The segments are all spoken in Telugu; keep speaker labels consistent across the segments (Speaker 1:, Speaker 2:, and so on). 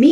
Speaker 1: మీ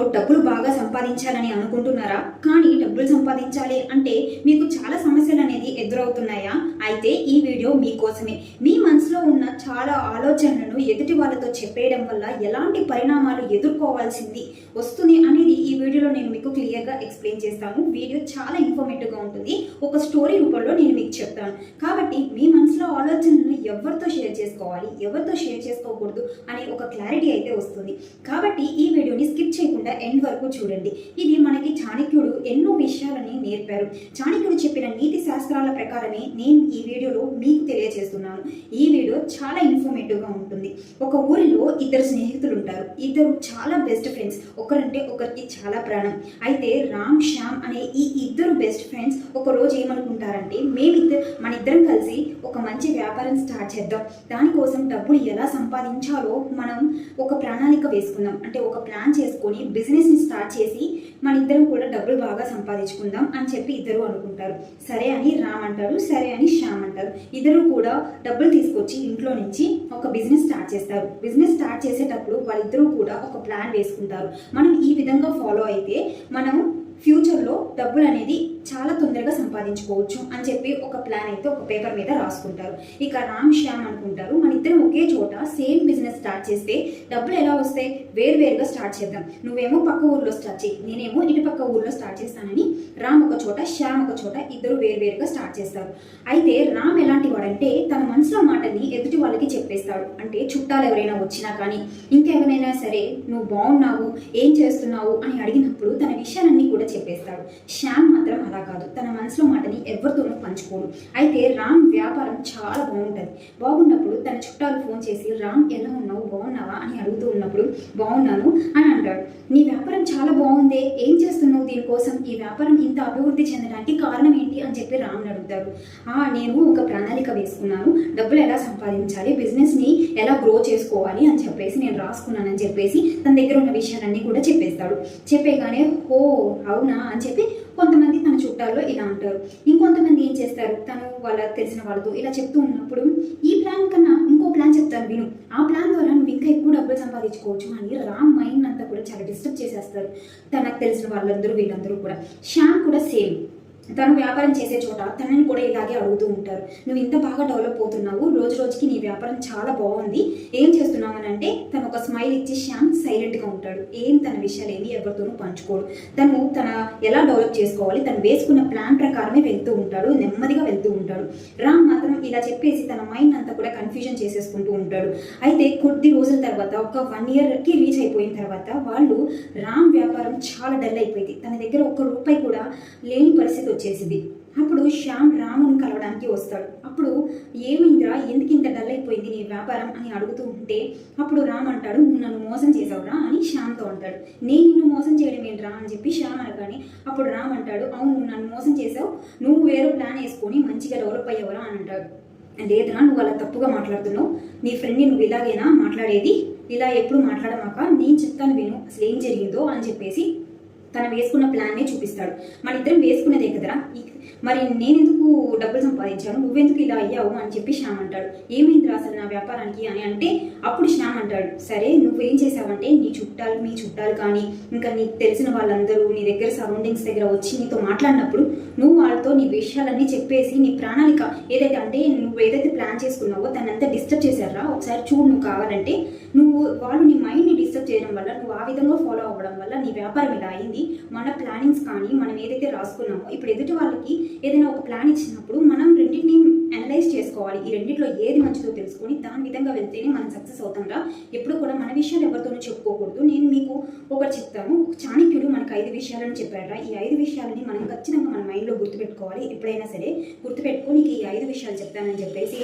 Speaker 1: జీవితంలో డబ్బులు బాగా సంపాదించాలని అనుకుంటున్నారా? కానీ డబ్బులు సంపాదించాలి అంటే మీకు చాలా సమస్యలు అనేది ఎదురవుతున్నాయా? అయితే ఈ వీడియో మీకోసమే. మీ మనసులో ఉన్న చాలా ఆలోచనలను ఎదుటి వాళ్ళతో చెప్పేయడం వల్ల ఎలాంటి పరిణామాలు ఎదుర్కోవాల్సింది వస్తుంది అనేది ఈ వీడియోలో నేను మీకు క్లియర్గా ఎక్స్ప్లెయిన్ చేస్తాను. వీడియో చాలా ఇన్ఫర్మేటివ్గా ఉంటుంది. ఒక స్టోరీ రూపంలో నేను మీకు చెప్తాను. కాబట్టి మీ మనసులో ఆలోచనలను ఎవరితో షేర్ చేసుకోవాలి? ఎవరితో షేర్ చేసుకోకూడదు? అనే ఒక క్లారిటీ అయితే వస్తుంది. కాబట్టి ఈ వీడియోని స్కిప్ చేయకుండా ఎండ్ వరకు చూడండి. ఇది మనకి చాణక్యుడు ఎన్నో విషయాలని నేర్పారు. చాణక్యుడు చెప్పిన నీతి శాస్త్రాల ప్రకారమే నేను ఈ వీడియోలో మీకు తెలియజేస్తున్నాను. ఈ వీడియో చాలా ఇన్ఫర్మేటివ్గా ఉంటుంది. ఒక ఊరిలో ఇద్దరు స్నేహితులు ఉంటారు. ఇద్దరు చాలా బెస్ట్ ఫ్రెండ్స్ ఒకరంటే ఒకరికి చాలా ప్రాణం. అయితే రామ్ శ్యామ్ అనే ఈ ఇద్దరు బెస్ట్ ఫ్రెండ్స్ ఒక రోజు ఏమనుకుంటారంటే మేమిద్దరు మన ఇద్దరం కలిసి ఒక మంచి వ్యాపారం స్టార్ట్ చేద్దాం. దానికోసం డబ్బులు ఎలా సంపాదించాలో మనం ఒక ప్రణాళిక వేసుకుందాం. అంటే ఒక ప్లాన్ చేసుకొని బిజినెస్ని స్టార్ట్ చేసి మన ఇద్దరం కూడా డబ్బులు బాగా సంపాదించుకుందాం అని చెప్పి ఇద్దరు అనుకుంటారు. సరే అని రామ్ అంటారు సరే అని శ్యామ్ అంటారు. ఇద్దరు కూడా డబ్బులు తీసుకొచ్చి ఇంట్లో నుంచి ఒక బిజినెస్ స్టార్ట్ చేస్తారు. బిజినెస్ స్టార్ట్ చేసేటప్పుడు వాళ్ళిద్దరూ కూడా ఒక ప్లాన్ వేసుకుంటారు. మనం ఈ విధంగా ఫాలో అయితే మనం ఫ్యూచర్లో డబ్బులు అనేది చాలా తొందరగా సంపాదించుకోవచ్చు అని చెప్పి ఒక ప్లాన్ అయితే ఒక పేపర్ మీద రాసుకుంటారు. ఇక రామ్ శ్యామ్ అనుకుంటారు. మన ఇద్దరం ఒకే చోట సేమ్ బిజినెస్ స్టార్ట్ చేస్తే డబ్బులు ఎలా వస్తాయి? వేరువేరుగా స్టార్ట్ చేద్దాం. నువ్వేమో పక్క ఊర్లో స్టార్ట్ చేయి నేనేమో ఇటు పక్క ఊర్లో స్టార్ట్ చేస్తానని రామ్ ఒక చోట శ్యామ్ ఒక చోట ఇద్దరు వేరువేరుగా స్టార్ట్ చేస్తారు. అయితే రామ్ ఎలాంటి వాడంటే తన మనసులో మాటని ఎదుటి వాళ్ళకి చెప్పేస్తాడు. అంటే చుట్టాలు ఎవరైనా వచ్చినా కానీ ఇంకెవరైనా సరే నువ్వు బాగున్నావు ఏం చేస్తున్నావు? అని అడిగినప్పుడు తన విషయాలన్నీ కూడా చెప్పేస్తాడు. శ్యామ్ మాత్రం అలా కాదు. తన మనసులో మాటని ఎవరితోనూ పంచుకోడు. అయితే రామ్ వ్యాపారం చాలా బాగుంటుంది. బాగున్నప్పుడు తన చుట్టాలు ఫోన్ చేసి రామ్ ఎలా ఉన్నావు? బాగున్నావా? అని అడుగుతూ ఉన్నప్పుడు బాగున్నాను అని అంటాడు. నీ వ్యాపారం చాలా బాగుందే. ఏం చేస్తున్నావు దీనికోసం? ఈ వ్యాపారం ఇంత అభివృద్ధి చెందడానికి కారణం ఏంటి? అని చెప్పి రామ్ని అడుగుతారు ఆ నేను ఒక ప్రణాళిక వేసుకున్నాను. డబ్బులు ఎలా సంపాదించాలి? బిజినెస్ని ఎలా గ్రో చేసుకోవాలి? అని చెప్పేసి నేను రాసుకున్నానని చెప్పేసి తన దగ్గర ఉన్న విషయాలన్నీ కూడా చెప్పేస్తాడు. చెప్పేగానే హో అవునా అని చెప్పి కొంతమంది తన చుట్టాల్లో ఇలా అంటారు. ఇంకొంతమంది ఏం చేస్తారు? తను వాళ్ళ తెలిసిన వాళ్ళతో ఇలా చెప్తూ ఉన్నప్పుడు ఈ ప్లాన్ కన్నా ఇంకో ప్లాన్ చెప్తాను విను. ఆ ప్లాన్ ద్వారా నువ్వు ఇంకా ఎక్కువ డబ్బులు సంపాదించుకోవచ్చు. అని రామ్ మైండ్ అంతా కూడా చాలా డిస్టర్బ్ చేసేస్తారు. తనకు తెలిసిన వాళ్ళందరూ వీళ్ళందరూ కూడా. శ్యామ్ కూడా సేమ్ తను వ్యాపారం చేసే చోట తనని కూడా ఇలాగే అడుగుతూ ఉంటారు. నువ్వు ఇంత బాగా డెవలప్ అవుతున్నావు రోజు రోజుకి నీ వ్యాపారం చాలా బాగుంది. ఏం చేస్తున్నావు అని అంటే తను ఒక స్మైల్ ఇచ్చి శ్యామ్ సైలెంట్గా ఉంటాడు. ఏం తన విషయాలు ఏమి ఎవరితోనూ పంచుకోడు. తను తన ఎలా డెవలప్ చేసుకోవాలి తను వేసుకున్న ప్లాన్ ప్రకారమే వెళ్తూ ఉంటాడు నెమ్మదిగా వెళ్తూ ఉంటాడు. రామ్ మాత్రం ఇలా చెప్పేసి తన మైండ్ అంతా కూడా కన్ఫ్యూజన్ చేసేసుకుంటూ ఉంటాడు. అయితే కొద్ది రోజుల తర్వాత ఒక వన్ ఇయర్కి రీచ్ అయిపోయిన తర్వాత వాళ్ళు రామ్ వ్యాపారం చాలా డల్ అయిపోయింది. తన దగ్గర ఒక్క రూపాయి కూడా లేని పరిస్థితి వచ్చేసింది. అప్పుడు శ్యామ్ రాముని కలవడానికి వస్తాడు. అప్పుడు ఏమైందిరా? ఎందుకు ఇంత డల్ అయిపోయింది నీ వ్యాపారం? అని అడుగుతూ ఉంటే అప్పుడు రామ్ అంటాడు నువ్వు నన్ను మోసం చేసావురా అని శ్యామ్తో అంటాడు. నేను నిన్ను మోసం చేయడం ఏంట్రా? అని చెప్పి శ్యామ్ అనగానే అప్పుడు రామ్ అంటాడు అవును నువ్వు నన్ను మోసం చేసావు నువ్వు వేరే ప్లాన్ వేసుకొని మంచిగా డెవలప్ అయ్యావరా? అని అంటాడు. లేదురా నువ్వు అలా తప్పుగా మాట్లాడుతున్నావు. నీ ఫ్రెండ్ని నువ్వు ఇలాగైనా మాట్లాడేది ఇలా ఎప్పుడు మాట్లాడమాక నేను చెప్తాను విను. అసలు ఏం జరిగిందో? అని చెప్పేసి తను వేసుకున్న ప్లాన్నే చూపిస్తాడు. మన ఇద్దరం వేసుకున్నదే కదరా? మరి నేనెందుకు డబ్బులు సంపాదించాను? నువ్వెందుకు ఇలా అయ్యావు? అని చెప్పి శ్యామ్ అంటాడు. ఏమైందిరా అసలు నా వ్యాపారానికి అని అంటే అప్పుడు శ్యామ్ అంటాడు సరే నువ్వేం చేసావంటే నీ చుట్టాలు మీ చుట్టాలు కానీ ఇంకా నీకు తెలిసిన వాళ్ళందరూ నీ దగ్గర సరౌండింగ్స్ దగ్గర వచ్చి నీతో మాట్లాడినప్పుడు నువ్వు వాళ్ళతో నీ విషయాలన్నీ చెప్పేసి నీ ప్రణాళిక ఏదైతే అంటే నువ్వు ఏదైతే ప్లాన్ చేసుకున్నావో దాన్ని అంతా డిస్టర్బ్ చేశారా? ఒకసారి చూడు నువ్వు కావాలంటే. నువ్వు వాళ్ళు నీ మైండ్ని డిస్టర్బ్ చేయడం వల్ల నువ్వు ఆ విధంగా ఫాలో అవ్వడం వల్ల నీ వ్యాపారం ఇలా అయింది. మన ప్లానింగ్స్ కానీ మనం ఏదైతే రాసుకున్నామో ఇప్పుడు ఎదుటి వాళ్ళకి ఏదైనా ఒక ప్లాన్ ఇచ్చినప్పుడు మనం రెండింటిని అనలైజ్ చేసుకోవాలి. ఈ రెండింటిలో ఏది మంచిదో తెలుసుకొని దాని విధంగా వెళ్తేనే మనం సక్సెస్ అవుతాంరా ఎప్పుడు కూడా మన విషయాలు ఎవరితోనూ చెప్పుకోకూడదు. నేను మీకు ఒకటి చెప్తాను. చాణక్యుడు మనకు ఐదు విషయాలను చెప్పారా ఈ ఐదు విషయాలని మనం ఖచ్చితంగా మన మైండ్లో గుర్తుపెట్టుకోవాలి. ఎప్పుడైనా సరే గుర్తుపెట్టుకొని నీకు ఈ ఐదు విషయాలు చెప్తానని చెప్పేసి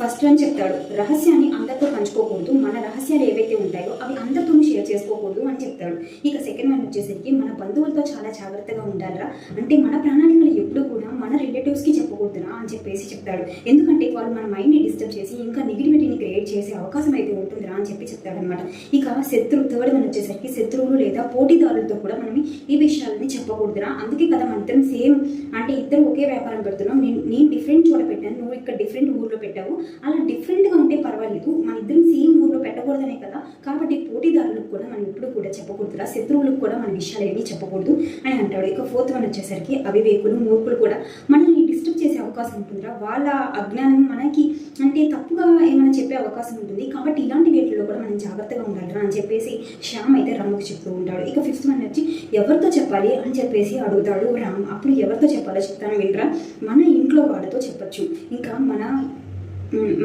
Speaker 1: ఫస్ట్ అని చెప్తాడు. రహస్యాన్ని అందరితో పంచుకోకూడదు. మన రహస్యాలు ఏవైతే ఉంటాయో అవి అందరితోనూ షేర్ చేసుకోకూడదు అని చెప్తాడు. ఇక సెకండ్ వన్ వచ్చేసరికి మన బంధువులతో చాలా జాగ్రత్తగా ఉండాలిరా అంటే మన ప్రణాళికలు ఎప్పుడు కూడా మన రిలేటివ్స్కి చెప్పకూడదురా. అని చెప్పేసి చెప్తాడు. ఎందుకంటే వాళ్ళు మన మైండ్ని డిస్టర్బ్ చేసి ఇంకా నెగిటివిటీని క్రియేట్ చేసే అవకాశం అయితే ఉంటుందిరా అని చెప్పి చెప్తాడనమాట ఇక శత్రు థర్డ్ వన్ వచ్చేసరికి శత్రువులు లేదా పోటీదారులతో కూడా మనం ఈ విషయాలని చెప్పకూడదురా. అందుకే కదా మనం సేమ్ అంటే ఇద్దరు ఒకే వ్యాపారం పెడుతున్నాం. నేను నేను డిఫరెంట్ చోట పెట్టాను నువ్వు ఇక్కడ డిఫరెంట్ ఊర్లో పెట్టావు. అలా డిఫరెంట్గా ఉంటే పర్వాలేదు. మన ఇద్దరం సేమ్ ఊర్లో పెట్టకూడదనే కదా. కాబట్టి పోటీదారులకు కూడా మనం ఎప్పుడు కూడా చెప్పకూడదురా. శత్రువులకు కూడా మన విషయాలు ఏమీ చెప్పకూడదు అని అంటాడు. ఇక ఫోర్త్ వన్ వచ్చేసరికి అవివేకులు మూర్ఖులు కూడా మనల్ని డిస్టర్బ్ చేసే అవకాశం ఉంటుందిరా. వాళ్ళ అజ్ఞానం మనకి అంటే తప్పుగా ఏమైనా చెప్పే అవకాశం ఉంటుంది. కాబట్టి ఇలాంటి వేటిలో కూడా మనం జాగ్రత్తగా ఉండాలిరా అని చెప్పేసి శ్యామ్ అయితే రమ్మకు చెప్తూ ఉంటాడు. ఇక ఫిఫ్త్ వన్ వచ్చి ఎవరితో చెప్పాలి? అని చెప్పేసి అడుగుతాడు రామ్. అప్పుడు ఎవరితో చెప్పాలో చెప్తాను వింటరా. మన ఇంట్లో వాళ్ళతో చెప్పొచ్చు. ఇంకా మన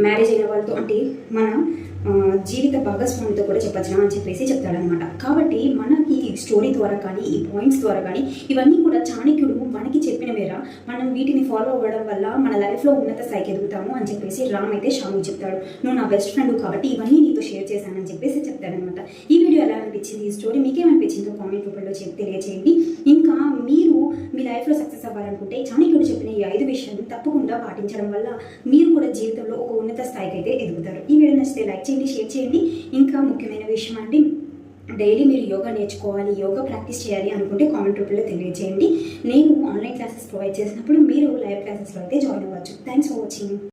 Speaker 1: మ్యారేజ్ అయిన వాళ్ళతో అంటే మన జీవిత భాగస్వామితో కూడా చెప్పచ్చు అని చెప్పేసి చెప్తాడనమాట కాబట్టి మనకి ఈ స్టోరీ ద్వారా కానీ ఈ పాయింట్స్ ద్వారా కానీ ఇవన్నీ కూడా చాణక్యుడు మనకి మనం వీటిని ఫాలో అవ్వడం వల్ల మన లైఫ్లో ఉన్నత స్థాయికి ఎదుగుతాము అని చెప్పేసి రామ్ అయితే షాము చెప్తాడు. నువ్వు నా బెస్ట్ ఫ్రెండ్ కాబట్టి ఇవన్నీ నీతో షేర్ చేశానని చెప్పేసి చెప్తాడనమాట. ఈ వీడియో ఎలా అనిపించింది? ఈ స్టోరీ మీకేమనిపించిందో కామెంట్ రూపంలో చెప్పి తెలియజేయండి ఇంకా మీరు మీ లైఫ్లో సక్సెస్ అవ్వాలనుకుంటే చాణక్యుడు చెప్పిన ఈ ఐదు విషయాలు తప్పకుండా పాటించడం వల్ల మీరు కూడా జీవితంలో ఒక ఉన్నత స్థాయికి అయితే ఎదుగుతారు. ఈ వీడియో నచ్చితే లైక్ చేయండి షేర్ చేయండి. ఇంకా ముఖ్యమైన విషయం అండి డైలీ మీరు యోగా నేర్చుకోవాలి యోగా ప్రాక్టీస్ చేయాలి అనుకుంటే కామెంట్ రూపంలో తెలియజేయండి. నేను ఆన్లైన్ క్లాసెస్ ప్రొవైడ్ చేసినప్పుడు మీరు లైవ్ క్లాసెస్లో అయితే జాయిన్ అవ్వచ్చు. Thanks for watching